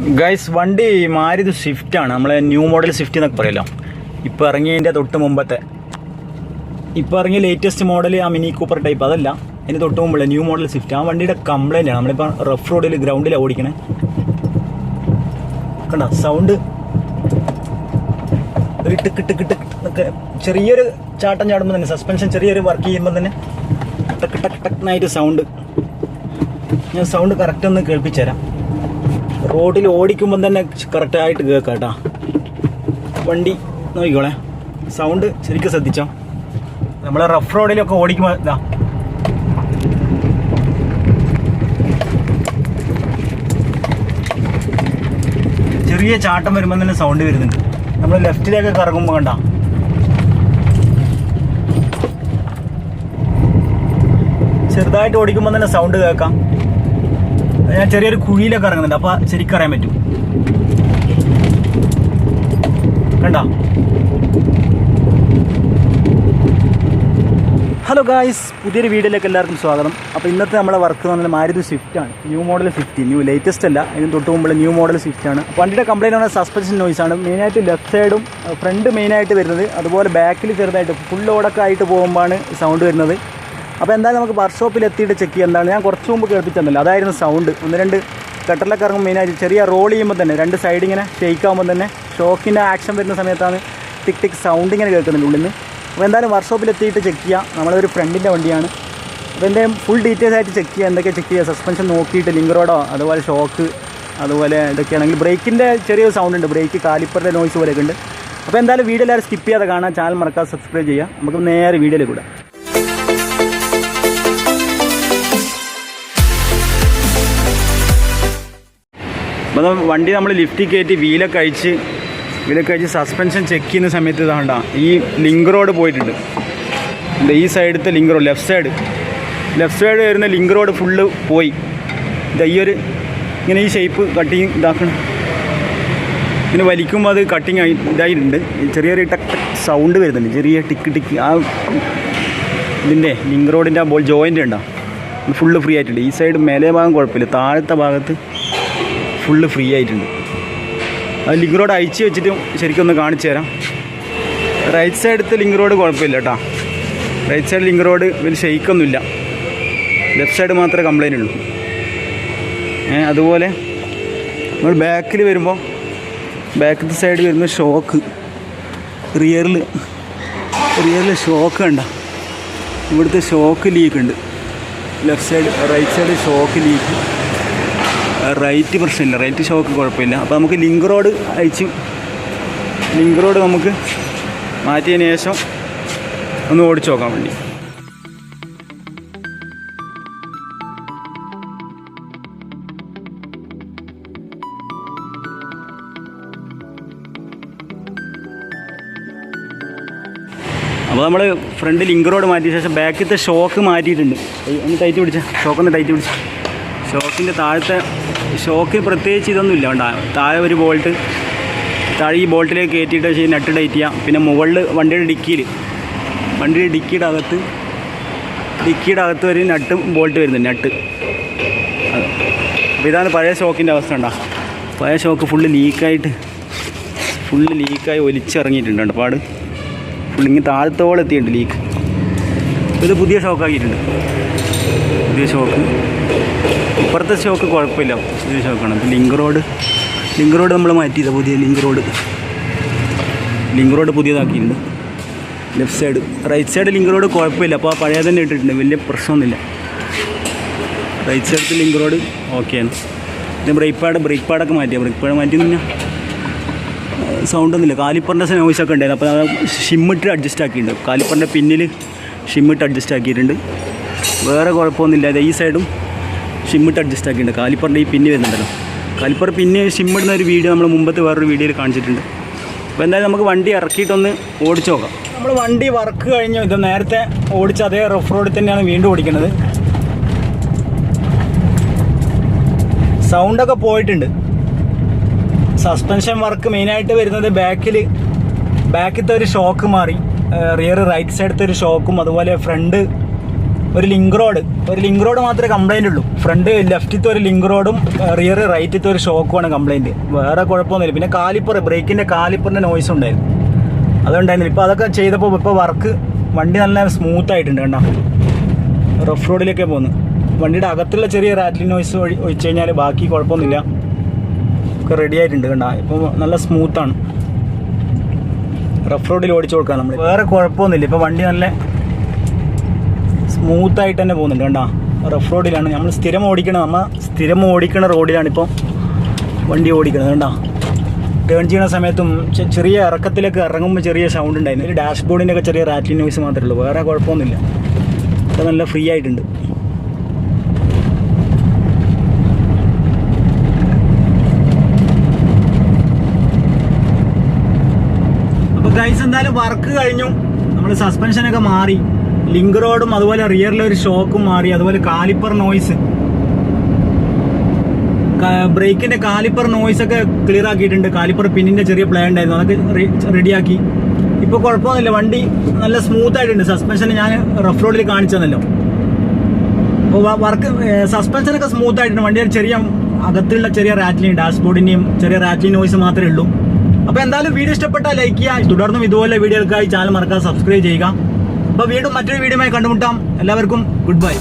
Guys വണ്ടി Maruti Swift ആണ്. നമ്മളെ ന്യൂ മോഡൽ സ്വിഫ്റ്റ് എന്നൊക്കെ പറയല്ലോ. ഇപ്പോൾ ഇറങ്ങിയതിന്റെ തൊട്ട് മുമ്പത്തെ. ഇപ്പോൾ ഇറങ്ങിയ ലേറ്റസ്റ്റ് മോഡൽ ആ മിനി കൂപ്പർ ടൈപ്പ് അതല്ല അതിന് തൊട്ട് മുമ്പുള്ള ന്യൂ മോഡൽ സ്വിഫ്റ്റ് ആ വണ്ടിയുടെ കംപ്ലൈന്റ് ആണ്. നമ്മളിപ്പോൾ റഫ് റോഡിൽ ഗ്രൗണ്ടിലാണ് ഓടിക്കണേ. കണ്ട? സൗണ്ട് ഒരു ടിക്ക് എന്നൊക്കെ ചെറിയൊരു ചാട്ടം ചാടുമ്പോൾ തന്നെ സസ്പെൻഷൻ ചെറിയൊരു വർക്ക് ചെയ്യുമ്പോൾ തന്നെ ടക്ക് ടക്ക് ടക്ക് സൗണ്ട് ഞാൻ സൗണ്ട് കറക്റ്റ് ഒന്ന് കേൾപ്പിച്ചു തരാം റോഡിൽ ഓടിക്കുമ്പോൾ തന്നെ കറക്റ്റായിട്ട് കേൾക്കാം കേട്ടോ വണ്ടി നോക്കിക്കോളെ. സൗണ്ട് ശരിക്കും ശ്രദ്ധിച്ചോ? നമ്മളെ റഫ് റോഡിലൊക്കെ ഓടിക്കുമ്പോൾ ഇതാ ചെറിയ ചാട്ടം വരുമ്പോൾ തന്നെ സൗണ്ട് വരുന്നുണ്ട്. നമ്മൾ ലെഫ്റ്റിലേക്ക് കറങ്ങുമ്പോൾ കണ്ട. ചെറുതായിട്ട് ഓടിക്കുമ്പോൾ തന്നെ സൗണ്ട് കേൾക്കാം. ഞാൻ ചെറിയൊരു കുഴിയിലൊക്കെ ഇറങ്ങുന്നുണ്ട്. അപ്പൊ ശരിക്കും അറിയാൻ പറ്റും. കണ്ട? ഹലോ ഗായ്സ് പുതിയൊരു വീഡിയോയിലേക്ക് എല്ലാവർക്കും സ്വാഗതം. അപ്പോൾ ഇന്നത്തെ നമ്മുടെ വർക്ക് എന്ന് പറഞ്ഞാൽ മാരുതി സ്വിഫ്റ്റ് ആണ്. New model fifty new latest അല്ല. ഇതിന് തൊട്ട് മുമ്പുള്ള ന്യൂ മോഡൽ സ്വിഫ്റ്റ് ആണ്. അപ്പോൾ വണ്ടിയുടെ കംപ്ലൈന്റ് പറഞ്ഞാൽ സസ്പെൻഷൻ നോയ്സ് ആണ്. മെയിനായിട്ട് ലെഫ്റ്റ് സൈഡും ഫ്രണ്ട് മെയിനായിട്ട് വരുന്നത്. അതുപോലെ ബാക്കിൽ ചെറുതായിട്ട് ഫുൾ ഓടൊക്കെ ആയിട്ട് പോകുമ്പോഴാണ് സൗണ്ട് വരുന്നത്. അപ്പോൾ എന്തായാലും നമുക്ക് വർക്ക്ഷോപ്പിൽ എത്തിയിട്ട് ചെക്ക് ചെയ്യാം. എന്താണ്? ഞാൻ കുറച്ച് മുമ്പ് കേൾപ്പിച്ചെന്നല്ലോ അതായിരുന്നു സൗണ്ട് ഒന്ന് രണ്ട് കട്ടറിലൊക്കെ ഇറങ്ങും മെയിനായിട്ട് ചെറിയ റോൾ ചെയ്യുമ്പോൾ തന്നെ രണ്ട് സൈഡ് ഇങ്ങനെ ഷെയ്ക്ക് ആകുമ്പോൾ തന്നെ ഷോക്കിന്റെ ആക്ഷൻ വരുന്ന സമയത്താണ് ടിക് ടിക് സൗണ്ട് ഇങ്ങനെ കേൾക്കുന്നുണ്ട് ഉള്ളിൽ നിന്ന് അപ്പോൾ എന്തായാലും വർക്ക്ഷോപ്പിൽ എത്തിയിട്ട് ചെക്ക് ചെയ്യാം. നമ്മളൊരു ഫ്രണ്ടിന്റെ വണ്ടിയാണ്. അപ്പോൾ എന്റെ ഫുൾ ഡീറ്റെയിൽസ് ആയിട്ട് ചെക്ക് ചെയ്യാം. എന്തൊക്കെ ചെക്ക് ചെയ്യുക സസ്പെൻഷൻ നോക്കിയിട്ട് ലിങ്ക് റോഡോ അതുപോലെ ഷോക്ക് അതുപോലെ ഇതൊക്കെയാണെങ്കിൽ ബ്രേക്കിന്റെ ചെറിയൊരു സൗണ്ട് ഉണ്ട്. ബ്രേക്ക് കാലിപ്പറിന്റെ നോയ്സ് പോലെയൊക്കെ ഉണ്ട്. അപ്പോൾ എന്തായാലും വീഡിയോ എല്ലാവരും സ്കിപ്പ് ചെയ്യാതെ കാണാം. ചാനൽ മറക്കാതെ സബ്സ്ക്രൈബ് ചെയ്യുക. നമുക്ക് നേരെ വീഡിയോയിൽ വിടാം. അപ്പോൾ ദാ വണ്ടി നമ്മൾ ലിഫ്റ്റിൽ കയറ്റി വീലൊക്കെ അയച്ച് വീലൊക്കെ അയച്ച് സസ്പെൻഷൻ ചെക്ക് ചെയ്യുന്ന സമയത്ത് ഇതാണ്ട ഈ ലിങ്ക് റോഡ് പോയിട്ടുണ്ട്. ഈ സൈഡത്തെ link road left side left side വരുന്ന ലിങ്ക് റോഡ് ഫുള്ള് പോയി. ഇതാ ഈ ഒരു ഇങ്ങനെ ഈ ഷേപ്പ് കട്ടിങ് ഇതാക്കണം. ഇങ്ങനെ വലിക്കുമ്പോൾ അത് കട്ടിങ് ആയി ഇതായിട്ടുണ്ട്. ചെറിയ ടക്ക് ടക്ക് സൗണ്ട് വരുന്നുണ്ട്. ചെറിയ ടിക്ക് ടിക്ക്. ആ ഇതിന്റെ ലിങ്ക് റോഡിന്റെ ആ ബോൾ ജോയിന്റ് ഉണ്ടോ? ഫുള്ള് ഫ്രീ ആയിട്ടുണ്ട്. ഈ സൈഡ് മേലെ ഭാഗം കുഴപ്പമില്ല. താഴത്തെ ഭാഗത്ത് ഫുള്ള് ഫ്രീ ആയിട്ടുണ്ട്. അത് ലിങ്ക് റോഡ് അയച്ച് വെച്ചിട്ട് ശരിക്കും ഒന്ന് കാണിച്ചു തരാം. റൈറ്റ് സൈഡത്തെ ലിങ്ക് റോഡ് കുഴപ്പമില്ല കേട്ടോ. റൈറ്റ് സൈഡ് ലിങ്ക് റോഡ് വലിയ ഷെയ്ക്കൊന്നുമില്ല ലെഫ്റ്റ് സൈഡ് മാത്രമേ കംപ്ലൈന്റ് ഉള്ളൂ. ഏ അതുപോലെ നമ്മൾ ബാക്കിൽ വരുമ്പോൾ ബാക്കത്തെ സൈഡ് വരുന്ന ഷോക്ക് റിയറിൽ റിയറിൽ ഷോക്ക് ഉണ്ട ഇവിടുത്തെ ഷോക്ക് ലീക്ക് ഉണ്ട്. Left side right side shock leak right പ്രശ്നമില്ല. റൈറ്റ് ഷോക്ക് കുഴപ്പമില്ല. അപ്പോൾ നമുക്ക് ലിങ്ക് റോഡ് അയച്ച്. ലിങ്ക് റോഡ് നമുക്ക് മാറ്റിയതിന് ശേഷം ഒന്ന് ഓടിച്ചു നോക്കാൻ വേണ്ടി. അപ്പോൾ നമ്മൾ ഫ്രണ്ട് ലിങ്ക് റോഡ് മാറ്റിയ ശേഷം ബാക്കിലത്തെ ഷോക്ക് മാറ്റിയിട്ടുണ്ട്. ഒന്ന് ടൈറ്റ് പിടിച്ച? ഷോക്ക് ഒന്ന് ടൈറ്റ് പിടിച്ച? ഷോക്കിന്റെ താഴത്തെ ഷോക്കിന് പ്രത്യേകിച്ച് ഇതൊന്നും ഇല്ല താഴെ ഒരു ബോൾട്ട് താഴെ ഈ ബോൾട്ടിലേക്ക് കയറ്റിയിട്ട് ശരി നട്ട് ടൈറ്റ് ചെയ്യാം. പിന്നെ മുകളിൽ വണ്ടിയുടെ ഡിക്കിയിൽ വണ്ടിയുടെ ഡിക്കിയുടെ അകത്ത് ഡിക്കിയുടെ അകത്ത് ഒരു നട്ടും ബോൾട്ട് വരുന്നു നട്ട്. അപ്പോൾ ഇതാണ് പഴയ ഷോക്കിന്റെ അവസ്ഥ ഉണ്ടാ പഴയ ഷോക്ക് ഫുള്ള് ലീക്കായിട്ട് ഫുള്ള് ലീക്കായി ഒലിച്ചിറങ്ങിയിട്ടുണ്ട് കേട്ടോ പാട്. ഫുള്ളിങ്ങ് താഴത്തോളം എത്തിയിട്ടുണ്ട് ലീക്ക്. ഇത് പുതിയ ഷോക്കാക്കിയിട്ടുണ്ട്. പുതിയ ഷോക്ക്. ഇപ്പുറത്തെ ഷോക്ക് കുഴപ്പമില്ല. പുതിയ ഷോക്കാണ് അപ്പോൾ ലിങ്ക് റോഡ്. ലിങ്ക് റോഡ് നമ്മൾ മാറ്റിയത് പുതിയ link road. Link road പുതിയതാക്കിയിട്ടുണ്ട്. Left side. Right side link road കുഴപ്പമില്ല. അപ്പോൾ ആ പഴയ തന്നെ ഇട്ടിട്ടുണ്ട്. വലിയ പ്രശ്നമൊന്നുമില്ല. റൈറ്റ് സൈഡ് ലിങ്ക് റോഡ് ഓക്കെയാണ് പിന്നെ ബ്രേക്ക് പാഡ് ബ്രേക്ക് പാഡൊക്കെ മാറ്റിയാൽ ബ്രേക്ക് പാഡ് മാറ്റി കഴിഞ്ഞാൽ സൗണ്ടൊന്നുമില്ല. കാലിപ്പറിന്റെ നോയ്സ് ഒക്കെ ഉണ്ടായിരുന്നു. അപ്പോൾ ഷിമ്മിട്ട് അഡ്ജസ്റ്റ് ആക്കിയിട്ടുണ്ട്. കാലിപ്പറിന്റെ പിന്നിൽ ഷിമ്മിട്ട് അഡ്ജസ്റ്റ് ആക്കിയിട്ടുണ്ട്. വേറെ കുഴപ്പമൊന്നുമില്ല. ഈ സൈഡും ഷിമ്മിട്ട് അഡ്ജസ്റ്റ് ആക്കിയിട്ടുണ്ട്. കാലിപ്പറിന്റെ ഈ പിന്നി വരുന്നുണ്ടല്ലോ. കാലിപ്പർ പിന്നെ ഷിമ്മിടുന്ന ഒരു വീഡിയോ നമ്മൾ മുമ്പത്തെ വേറൊരു വീഡിയോയിൽ കാണിച്ചിട്ടുണ്ട്. അപ്പോൾ എന്തായാലും നമുക്ക് വണ്ടി ഇറക്കിയിട്ടൊന്ന് ഓടിച്ചു നോക്കാം. നമ്മൾ വണ്ടി വർക്ക് കഴിഞ്ഞു. ഇത് നേരത്തെ ഓടിച്ച അതേ റഫ് റോഡിൽ തന്നെയാണ് വീണ്ടും ഓടിക്കുന്നത്. സൗണ്ടൊക്കെ പോയിട്ടുണ്ട്. സസ്പെൻഷൻ വർക്ക് മെയിനായിട്ട് വരുന്നത് ബാക്കിൽ ബാക്കിലത്തെ ഒരു ഷോക്ക് മാറി. റിയർ റൈറ്റ് സൈഡത്തെ ഒരു ഷോക്കും അതുപോലെ ഫ്രണ്ട് ഒരു ലിങ്ക് റോഡ് ഒരു ലിങ്ക് റോഡ് മാത്രമേ കംപ്ലൈന്റ് ഉള്ളൂ. ഫ്രണ്ട് ലെഫ്റ്റിത്തെ ഒരു ലിങ്ക് റോഡും റിയർ റൈറ്റിത്തെ ഒരു ഷോക്കുമാണ് കംപ്ലൈന്റ് വേറെ കുഴപ്പമൊന്നുമില്ല. പിന്നെ കാലിപ്പർ ബ്രേക്കിന്റെ കാലിപ്പറിന്റെ നോയ്സ് ഉണ്ടായിരുന്നു. അതുണ്ടായിരുന്നില്ല ഇപ്പോൾ അതൊക്കെ ചെയ്തപ്പോൾ ഇപ്പോൾ വർക്ക് വണ്ടി നല്ല സ്മൂത്ത് ആയിട്ടുണ്ട് കണ്ടോ? റഫ് റോഡിലൊക്കെ പോകുന്നു വണ്ടിയുടെ അകത്തുള്ള ചെറിയ റാറ്റ്ലി നോയ്സ് ഒഴി ഒഴിച്ചു കഴിഞ്ഞാൽ ബാക്കി കുഴപ്പമൊന്നുമില്ല. ഒക്കെ റെഡി ആയിട്ടുണ്ട് കണ്ടോ? ഇപ്പോൾ നല്ല സ്മൂത്താണ് റഫ് റോഡിൽ ഓടിച്ചു കൊടുക്കാം നമ്മൾ വേറെ കുഴപ്പമൊന്നുമില്ല. ഇപ്പോൾ വണ്ടി നല്ല സ്മൂത്ത് ആയിട്ട് തന്നെ പോകുന്നുണ്ട്. കണ്ടോ? റഫ് റോഡിലാണ്. നമ്മൾ സ്ഥിരം ഓടിക്കണം നമ്മൾ സ്ഥിരം ഓടിക്കണ റോഡിലാണ് ഇപ്പോൾ വണ്ടി ഓടിക്കുന്നത് കണ്ടോ? ടേൺ ചെയ്യുന്ന സമയത്തും ചെറിയ ഇറക്കത്തിലൊക്കെ ഇറങ്ങുമ്പോൾ ചെറിയ സൗണ്ട് ഉണ്ടായിരുന്നു. ഒരു ഡാഷ് ബോർഡിന്റെ ചെറിയ റാറ്റ്ലി നോയ്സ് മാത്രമേ ഉള്ളൂ. വേറെ കുഴപ്പമൊന്നുമില്ല. ഇപ്പോൾ നല്ല ഫ്രീ ആയിട്ടുണ്ട്. അപ്പോൾ ഗൈസ് എന്തായാലും വർക്ക് കഴിഞ്ഞു. നമ്മൾ സസ്പെൻഷനൊക്കെ മാറി. ലിങ്ക് റോഡും അതുപോലെ റിയറിലെ ഒരു ഷോക്കും മാറി അതുപോലെ കാലിപ്പർ നോയ്സ് ബ്രേക്കിന്റെ കാലിപ്പർ നോയ്സ് ഒക്കെ ക്ലിയർ ആക്കിയിട്ടുണ്ട്. കാലിപ്പർ പിന്നിന്റെ ചെറിയ പ്ലേ ഉണ്ടായിരുന്നു. അതൊക്കെ റെഡിയാക്കി ഇപ്പൊ കുഴപ്പമൊന്നുമില്ല. വണ്ടി നല്ല സ്മൂത്ത് ആയിട്ടുണ്ട്. സസ്പെൻഷൻ ഞാൻ റഫ് റോഡിൽ കാണിച്ചതല്ലോ. അപ്പോൾ വർക്ക് സസ്പെൻഷനൊക്കെ സ്മൂത്ത് ആയിട്ടുണ്ട്. വണ്ടിയുടെ ചെറിയ അകത്തുള്ള ചെറിയ റാറ്റ്ലിങ് ഡാഷ്ബോർഡിന്റെയും ചെറിയ റാറ്റ്ലിംഗ് നോയ്സ് മാത്രമേ ഉള്ളൂ. അപ്പോൾ എന്തായാലും വീഡിയോ ഇഷ്ടപ്പെട്ടാൽ ലൈക്ക് ചെയ്യുക. തുടർന്നും ഇതുപോലെ വീഡിയോകൾക്കായി ചാനൽ മറക്കാതെ സബ്സ്ക്രൈബ് ചെയ്യുക. അപ്പോൾ വീണ്ടും മറ്റൊരു വീഡിയോയുമായി കണ്ടുമുട്ടാം. എല്ലാവർക്കും ഗുഡ് ബൈ.